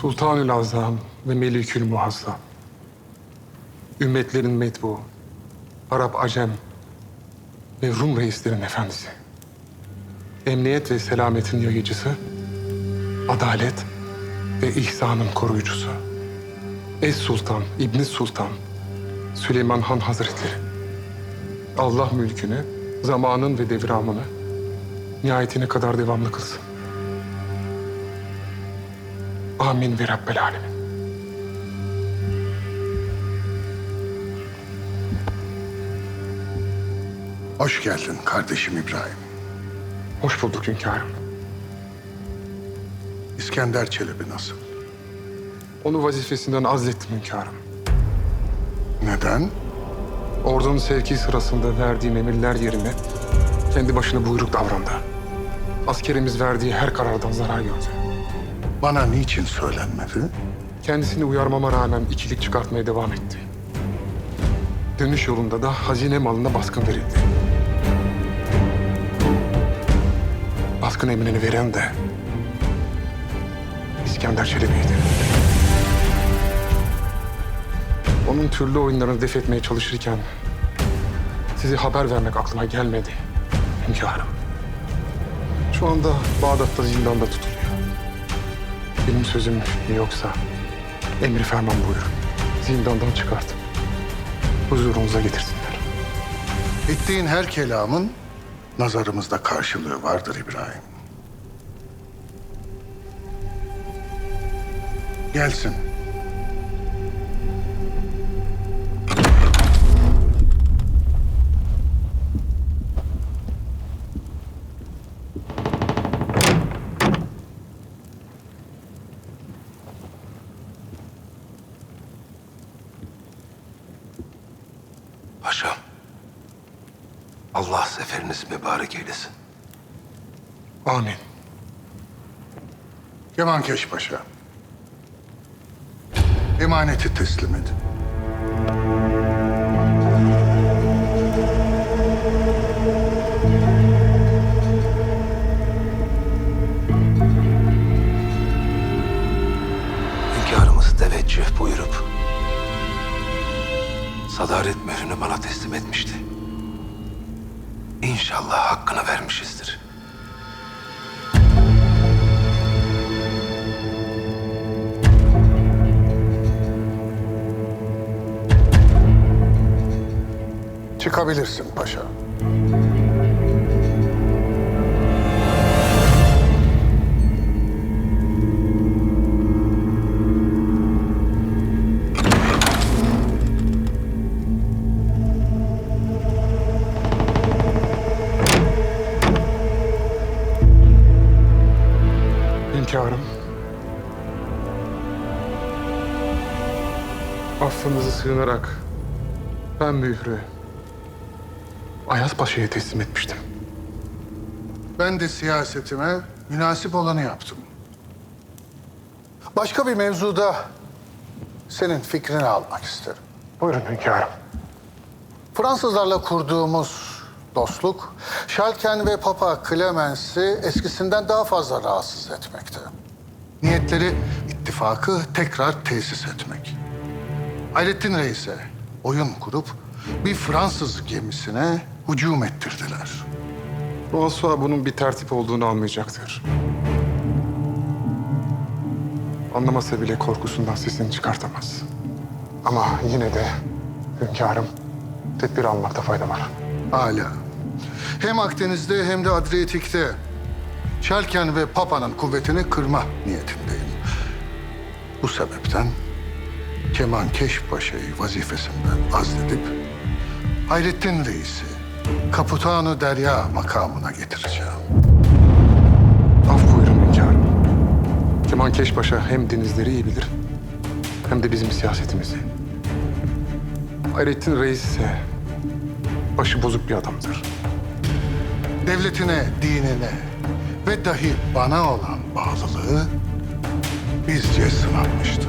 Sultanül Azam ve Melikül Muazzam. Ümmetlerin metbu, Arap Acem ve Rum reislerin efendisi. Emniyet ve selametin yayıcısı, adalet ve ihsanın koruyucusu. Es Sultan, İbni Sultan, Süleyman Han Hazretleri. Allah mülkünü, zamanın ve devramını nihayetine kadar devamlı kılsın. Amin ve Rabbel Alemin. Hoş geldin kardeşim İbrahim. Hoş bulduk hünkârım. İskender Çelebi nasıl? Onu vazifesinden azlettim hünkârım. Neden? Ordunun sevki sırasında verdiğim emirler yerine kendi başına buyruk davrandı. Askerimiz verdiği her karardan zarar gördü. Bana niçin söylenmedi? Kendisini uyarmama rağmen ikilik çıkartmaya devam etti. Dönüş yolunda da hazine malına baskın verildi. Baskın emrini veren de İskender Çelebi'ydi. Onun türlü oyunlarını def etmeye çalışırken size haber vermek aklıma gelmedi hünkârım. Şu anda Bağdat'ta zindanda tutuluyor. Benim sözüm yoksa emri ferman buyurun. Zindandan çıkartın. Huzurunuza getirsinler. Ettiğin her kelamın nazarımızda karşılığı vardır İbrahim. Gelsin. Paşam. Allah seferiniz mübarek eylesin. Amin. Kemankeş Paşa. Emaneti teslim edin. Sadaret mührünü bana teslim etmişti. İnşallah hakkını vermişizdir. Çıkabilirsin paşa. Hünkârım. Affınızı sığınarak ben mührü Ayaz Paşa'ya teslim etmiştim. Ben de siyasetime münasip olanı yaptım. Başka bir mevzuda senin fikrini almak isterim. Buyurun hünkârım. Fransızlarla kurduğumuz dostluk, Schalken ve Papa Clemens'i eskisinden daha fazla rahatsız etmekte. Niyetleri ittifakı tekrar tesis etmek. Hayrettin Reis'e oyun kurup bir Fransız gemisine hücum ettirdiler. François bunun bir tertip olduğunu anlayacaktır. Anlamasa bile korkusundan sesini çıkartamaz. Ama yine de hünkârım tedbir almakta fayda var. Hala. Hem Akdeniz'de hem de Adriyatik'te Schalken ve Papa'nın kuvvetini kırma niyetindeyim. Bu sebepten Kemankeş Paşa'yı vazifesinden azledip Hayrettin Reis'i Kaputanu Derya makamına getireceğim. Af buyurun hünkârım. Kemankeş Paşa hem denizleri iyi bilir hem de bizim siyasetimizi. Hayrettin Reis ise başı bozuk bir adamdır. Devletine, dinine ve dahi bana olan bağlılığı bizce sınanmıştır.